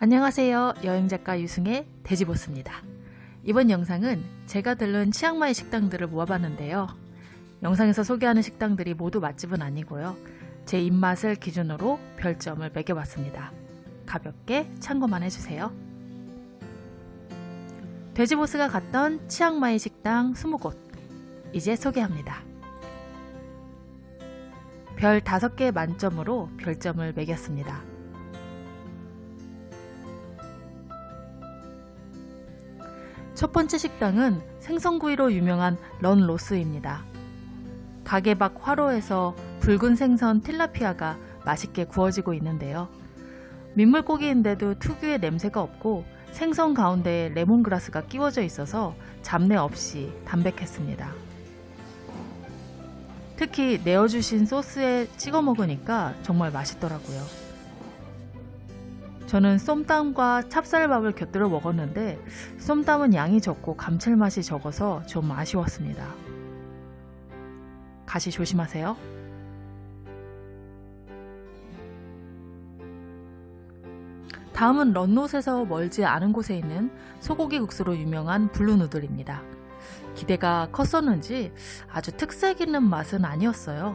안녕하세요. 여행작가 유승의 돼지보스입니다. 이번 영상은 제가 들른 치앙마이 식당들을 모아봤는데요. 영상에서 소개하는 식당들이 모두 맛집은 아니고요. 제 입맛을 기준으로 별점을 매겨봤습니다. 가볍게 참고만 해주세요. 돼지보스가 갔던 치앙마이 식당 20곳 이제 소개합니다. 별 5개 만점으로 별점을 매겼습니다. 첫 번째 식당은 생선구이로 유명한 런 로스입니다. 가게 밖 화로에서 붉은 생선 틸라피아가 맛있게 구워지고 있는데요. 민물고기인데도 특유의 냄새가 없고 생선 가운데에 레몬그라스가 끼워져 있어서 잡내 없이 담백했습니다. 특히 내어주신 소스에 찍어 먹으니까 정말 맛있더라고요. 저는 쏨땀과 찹쌀밥을 곁들여 먹었는데 쏨땀은 양이 적고 감칠맛이 적어서 좀 아쉬웠습니다. 가시 조심하세요. 다음은 런롯에서 멀지 않은 곳에 있는 소고기 국수로 유명한 블루누들입니다. 기대가 컸었는지 아주 특색 있는 맛은 아니었어요.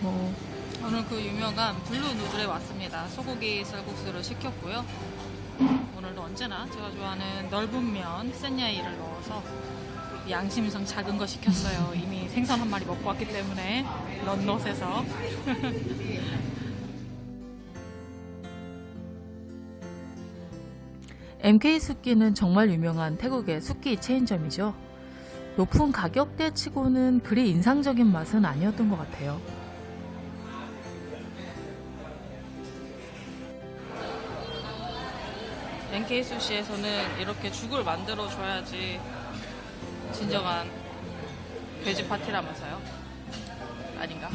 뭐 오늘 그 유명한 블루 누들에 왔습니다. 소고기 쌀국수를 시켰고요. 오늘도 언제나 제가 좋아하는 넓은 면 센야이를 넣어서 양심상 작은 거 시켰어요. 이미 생선 한 마리 먹고 왔기 때문에 런넛에서 MK 숫기는 정말 유명한 태국의 숫기 체인점이죠. 높은 가격대 치고는 그리 인상적인 맛은 아니었던 것 같아요. NK 수시에서는 이렇게 죽을 만들어 줘야지 진정한 돼지 파티라면서요. 아닌가?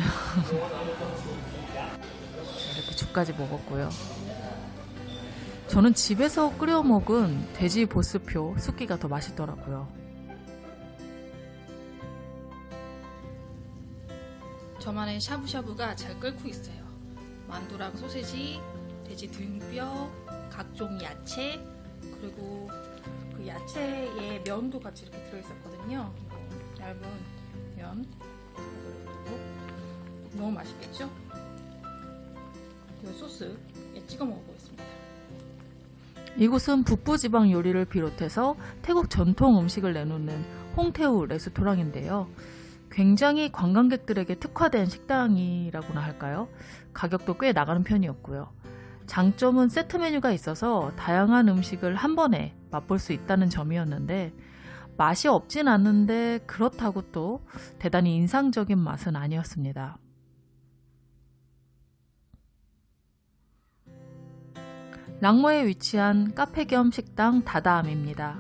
이렇게 죽까지 먹었고요. 저는 집에서 끓여 먹은 돼지 보스표 숫기가 더 맛있더라고요. 저만의 샤브샤브가 잘 끓고 있어요. 만두랑 소세지, 돼지 등뼈, 각종 야채, 그리고 그 야채에 면도 같이 이렇게 들어있었거든요. 얇은 면. 너무 맛있겠죠? 이 소스에 찍어 먹어보겠습니다. 이곳은 북부지방 요리를 비롯해서 태국 전통 음식을 내놓는 홍태우 레스토랑인데요. 굉장히 관광객들에게 특화된 식당이라고나 할까요? 가격도 꽤 나가는 편이었고요. 장점은 세트 메뉴가 있어서 다양한 음식을 한 번에 맛볼 수 있다는 점이었는데 맛이 없진 않는데 그렇다고 또 대단히 인상적인 맛은 아니었습니다. 랑모에 위치한 카페 겸 식당 다다암입니다.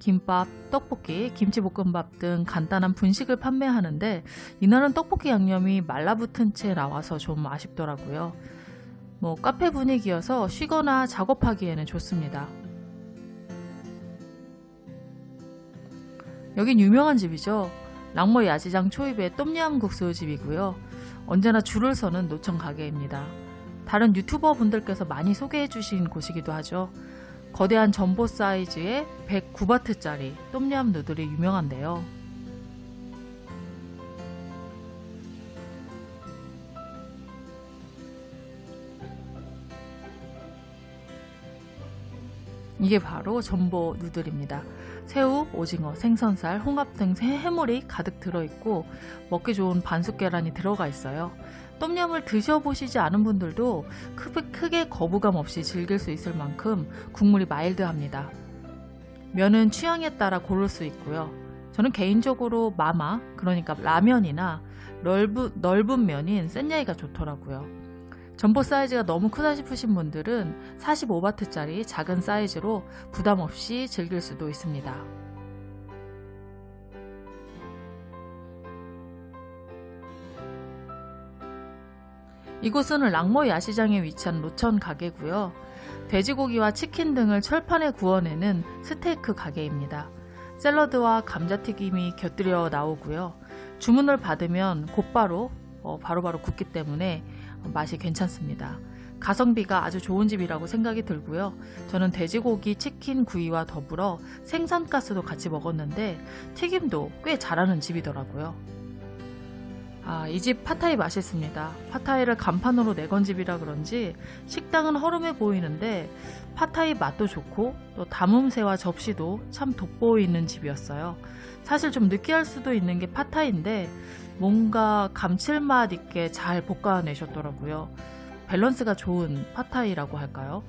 김밥, 떡볶이, 김치볶음밥 등 간단한 분식을 판매하는데 이날은 떡볶이 양념이 말라붙은 채 나와서 좀 아쉽더라고요. 뭐 카페 분위기여서 쉬거나 작업하기에는 좋습니다. 여긴 유명한 집이죠. 랑모 야시장 초입의 똠얌 국수 집이고요. 언제나 줄을 서는 노천 가게입니다. 다른 유튜버 분들께서 많이 소개해 주신 곳이기도 하죠. 거대한 전보 사이즈의 109바트짜리 똠얌 누들이 유명한데요. 이게 바로 전보 누들입니다. 새우, 오징어, 생선살, 홍합 등 해물이 가득 들어있고 먹기 좋은 반숙 계란이 들어가 있어요. 똠얌을 드셔보시지 않은 분들도 크게, 거부감 없이 즐길 수 있을 만큼 국물이 마일드합니다. 면은 취향에 따라 고를 수 있고요. 저는 개인적으로 마마, 그러니까 라면이나 넓은, 넓은 면인 센야이가 좋더라고요. 전보 사이즈가 너무 크다 싶으신 분들은 45바트짜리 작은 사이즈로 부담 없이 즐길 수도 있습니다. 이곳은 랑모 야시장에 위치한 로천 가게고요. 돼지고기와 치킨 등을 철판에 구워내는 스테이크 가게입니다. 샐러드와 감자튀김이 곁들여 나오고요. 주문을 받으면 곧바로 어, 바로바로 굽기 때문에 맛이 괜찮습니다. 가성비가 아주 좋은 집이라고 생각이 들고요. 저는 돼지고기, 치킨, 구이와 더불어 생선가스도 같이 먹었는데 튀김도 꽤 잘하는 집이더라고요. 아, 이집 팟타이 맛있습니다. 팟타이를 간판으로 내건 집이라 그런지 식당은 허름해 보이는데 팟타이 맛도 좋고 또 담음새와 접시도 참 돋보이는 집이었어요. 사실 좀 느끼할 수도 있는 게 팟타이인데 뭔가 감칠맛 있게 잘 볶아내셨더라고요. 밸런스가 좋은 팟타이라고 할까요?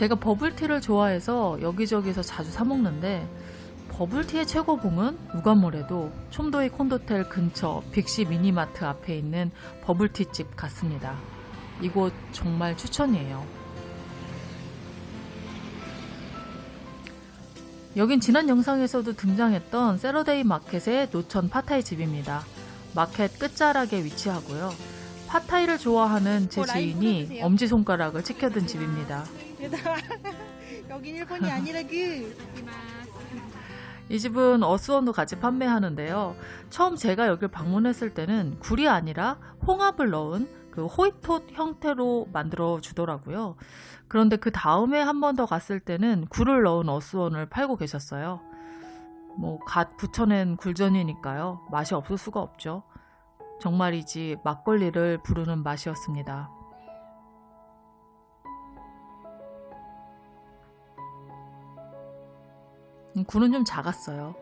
제가 버블티를 좋아해서 여기저기서 자주 사 먹는데 버블티의 최고봉은 누가 뭐래도 촘도이 콘도텔 근처 빅시 미니마트 앞에 있는 버블티 집 같습니다. 이곳 정말 추천이에요. 여긴 지난 영상에서도 등장했던 세러데이 마켓의 노천 파타이 집입니다. 마켓 끝자락에 위치하고요. 파타이를 좋아하는 제 어, 라인 지인이. 엄지손가락을 치켜든 집입니다. 얘들아 여긴 일본이 아니라 그 이 집은 어스원도 같이 판매하는데요. 처음 제가 여길 방문했을 때는 굴이 아니라 홍합을 넣은 그 호이톳 형태로 만들어 주더라고요. 그런데 그 다음에 한 번 더 갔을 때는 굴을 넣은 어스원을 팔고 계셨어요. 뭐, 갓 부쳐낸 굴전이니까요. 맛이 없을 수가 없죠. 정말이지 막걸리를 부르는 맛이었습니다. 굴은 좀 작았어요.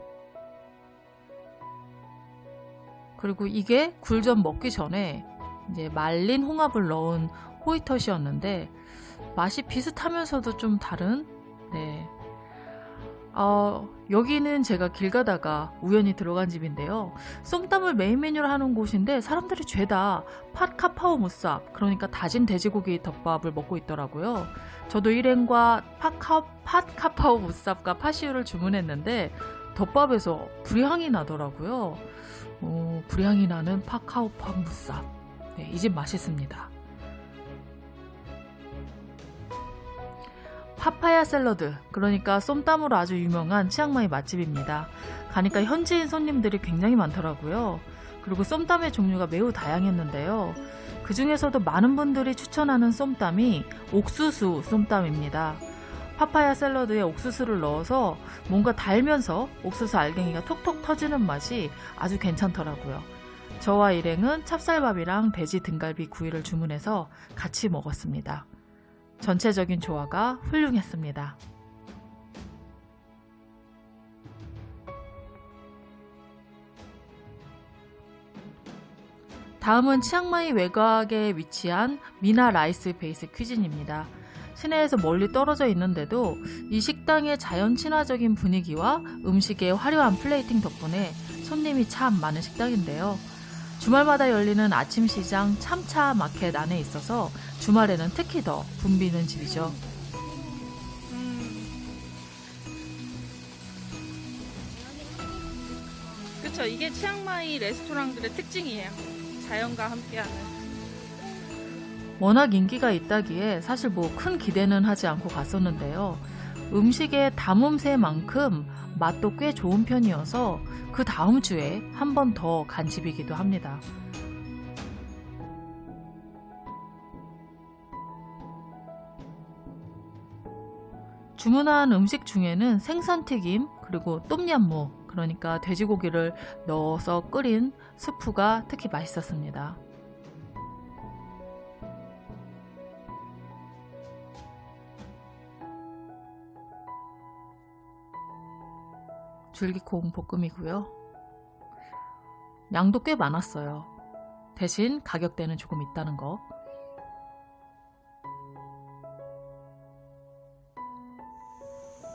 그리고 이게 굴전 먹기 전에 이제 말린 홍합을 넣은 호이톳이었는데 맛이 비슷하면서도 좀 다른 네. 어, 여기는 제가 길 가다가 우연히 들어간 집인데요. 쏨땀을 메인 메뉴로 하는 곳인데 사람들이 죄다 팥 카파오 무쌉, 그러니까 다진 돼지고기 덮밥을 먹고 있더라고요. 저도 일행과 팥카, 팥 카파오 무쌉과 파시우를 주문했는데 덮밥에서 불향이 나더라고요. 어, 불향이 나는 파카오 팥 무쌉. 네, 이집 맛있습니다. 파파야 샐러드, 그러니까 쏨땀으로 아주 유명한 치앙마이 맛집입니다. 가니까 현지인 손님들이 굉장히 많더라고요. 그리고 쏨땀의 종류가 매우 다양했는데요. 그 중에서도 많은 분들이 추천하는 쏨땀이 옥수수 쏨땀입니다. 파파야 샐러드에 옥수수를 넣어서 뭔가 달면서 옥수수 알갱이가 톡톡 터지는 맛이 아주 괜찮더라고요. 저와 일행은 찹쌀밥이랑 돼지 등갈비 구이를 주문해서 같이 먹었습니다. 전체적인 조화가 훌륭했습니다. 다음은 치앙마이 외곽에 위치한 미나 라이스 베이스 퀴진입니다. 시내에서 멀리 떨어져 있는데도 이 식당의 자연 친화적인 분위기와 음식의 화려한 플레이팅 덕분에 손님이 참 많은 식당인데요. 주말마다 열리는 아침 시장 참차 마켓 안에 있어서 주말에는 특히 더 붐비는 집이죠. 그쵸 이게 치앙마이 레스토랑들의 특징이에요 자연과 함께하는 워낙 인기가 있다기에 사실 뭐 큰 기대는 하지 않고 갔었는데요. 음식의 담음새만큼 맛도 꽤 좋은 편이어서 그 다음 주에 한 번 더 간 집이기도 합니다. 주문한 음식 중에는 생선튀김 그리고 똠얌무 그러니까 돼지고기를 넣어서 끓인 스프가 특히 맛있었습니다. 줄기콩 볶음이고요. 양도 꽤 많았어요. 대신 가격대는 조금 있다는 거.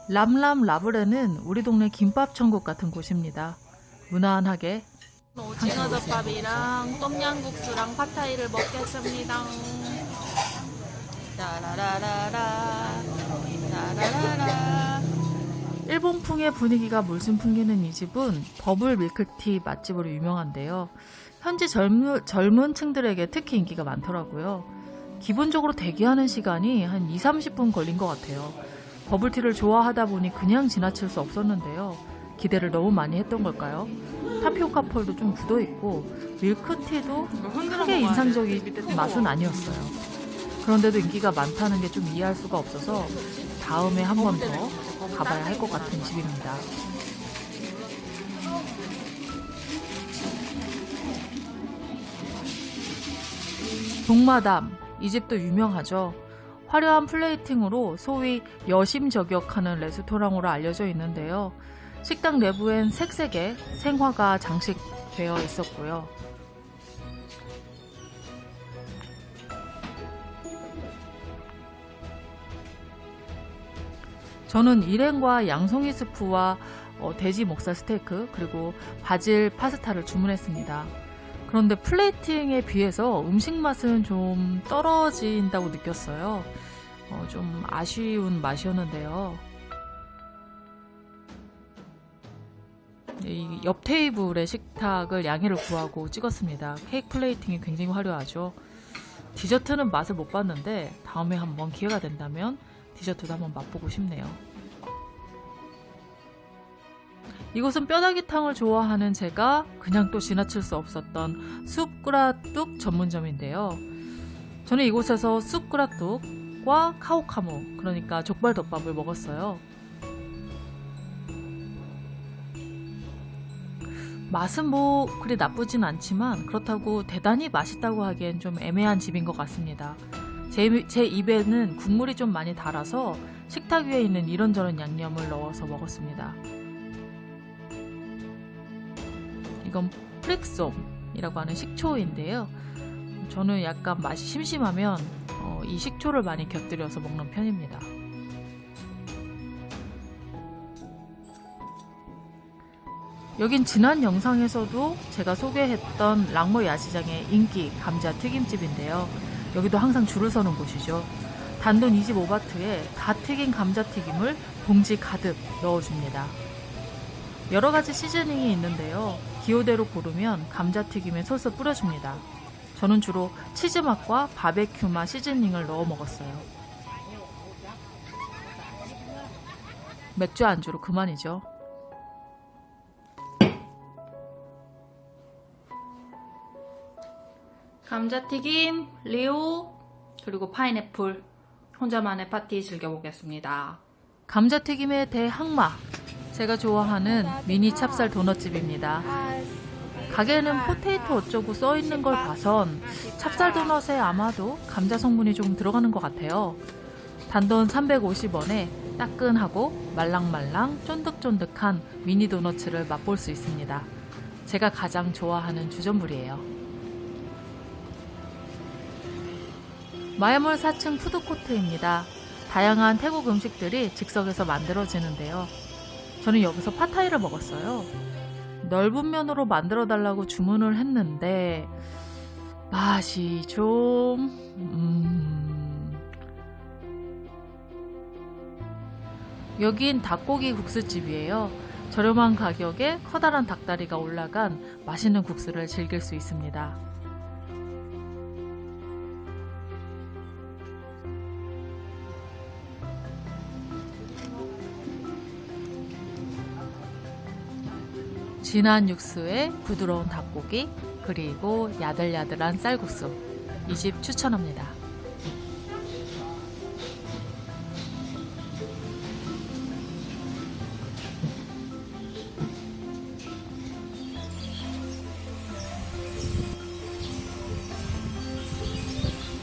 람람 라브레는 우리 동네 김밥 천국 같은 곳입니다. 무난하게 오징어 덮밥이랑 똠양국수랑 팟타이를 먹겠습니다 따라라라라 따라라라 일본풍의 분위기가 물씬 풍기는 이 집은 버블 밀크티 맛집으로 유명한데요. 현지 젊은, 젊은 층들에게 특히 인기가 많더라고요. 기본적으로 대기하는 시간이 한 2, 30분 걸린 것 같아요. 버블티를 좋아하다 보니 그냥 지나칠 수 없었는데요. 기대를 너무 많이 했던 걸까요? 타피오카 펄도 좀 굳어 있고 밀크티도 크게 인상적인 맛은 아니었어요. 그런데도 인기가 많다는 게 좀 이해할 수가 없어서 다음에 한 번 더 가봐야 할 것 같은 집입니다. 동마담 이 집도 유명하죠. 화려한 플레이팅으로 소위 여심 저격하는 레스토랑으로 알려져 있는데요. 식당 내부엔 색색의 생화가 장식되어 있었고요. 저는 일행과 양송이 스프와 어, 돼지 목살 스테이크 그리고 바질 파스타를 주문했습니다. 그런데 플레이팅에 비해서 음식 맛은 좀 떨어진다고 느꼈어요. 어, 좀 아쉬운 맛이었는데요. 이 옆 테이블의 식탁을 양해를 구하고 찍었습니다. 케이크 플레이팅이 굉장히 화려하죠. 디저트는 맛을 못 봤는데 다음에 한번 기회가 된다면 디저트도 한번 맛보고 싶네요. 이곳은 뼈다귀탕을 좋아하는 제가 그냥 또 지나칠 수 없었던 쑥꾸라뚝 전문점인데요. 저는 이곳에서 쑥꾸라뚝과 카오카무, 그러니까 족발덮밥을 먹었어요. 맛은 뭐 그리 나쁘진 않지만 그렇다고 대단히 맛있다고 하기엔 좀 애매한 집인 것 같습니다. 제, 제 입에는 국물이 좀 많이 달아서 식탁 위에 있는 이런저런 양념을 넣어서 먹었습니다. 이건 프렉솜이라고 하는 식초인데요. 저는 약간 맛이 심심하면 어, 이 식초를 많이 곁들여서 먹는 편입니다. 여긴 지난 영상에서도 제가 소개했던 랑모 야시장의 인기 감자 튀김집인데요. 여기도 항상 줄을 서는 곳이죠. 단돈 25바트에 갓 튀긴 감자튀김을 봉지 가득 넣어줍니다. 여러 가지 시즈닝이 있는데요. 기호대로 고르면 감자튀김에 솔솔 뿌려줍니다. 저는 주로 치즈 맛과 바베큐 맛 시즈닝을 넣어 먹었어요. 맥주 안주로 그만이죠. 감자튀김, 리오, 그리고 파인애플. 혼자만의 파티 즐겨보겠습니다. 감자튀김의 대항마. 제가 좋아하는 미니 찹쌀 도넛집입니다. 가게에는 포테이토 어쩌고 써 있는 걸 봐선 찹쌀 도넛에 아마도 감자 성분이 조금 들어가는 것 같아요. 단돈 350원에 따끈하고 말랑말랑 쫀득쫀득한 미니 도너츠를 맛볼 수 있습니다. 제가 가장 좋아하는 주전부리예요. 마야몰 4층 푸드코트입니다. 다양한 태국 음식들이 즉석에서 만들어지는데요. 저는 여기서 파타이를 먹었어요. 넓은 면으로 만들어 달라고 주문을 했는데 맛이 좀 음... 여긴 닭고기 국수집이에요. 저렴한 가격에 커다란 닭다리가 올라간 맛있는 국수를 즐길 수 있습니다. 진한 육수에 부드러운 닭고기 그리고 야들야들한 쌀국수 이 집 추천합니다.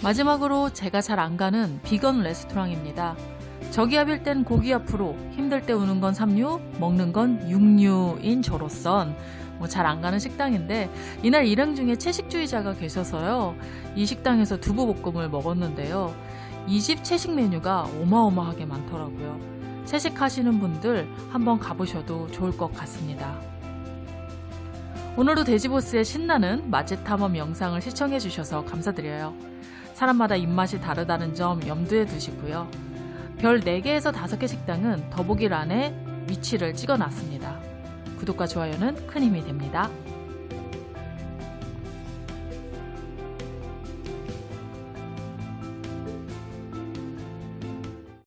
마지막으로 제가 잘 안 가는 비건 레스토랑입니다. 저기압일 땐 고기 앞으로, 힘들 때 우는 건 삼류, 먹는 건 육류인 저로선 뭐 잘 안 가는 식당인데 이날 일행 중에 채식주의자가 계셔서요. 이 식당에서 두부볶음을 먹었는데요. 이 집 채식 메뉴가 어마어마하게 많더라고요. 채식하시는 분들 한번 가보셔도 좋을 것 같습니다. 오늘도 돼지보스의 신나는 맛집 탐험 영상을 시청해 주셔서 감사드려요. 사람마다 입맛이 다르다는 점 염두에 두시고요. 별 4개에서 5개 식당은 더보기란에 위치를 찍어 놨습니다. 구독과 좋아요는 큰 힘이 됩니다.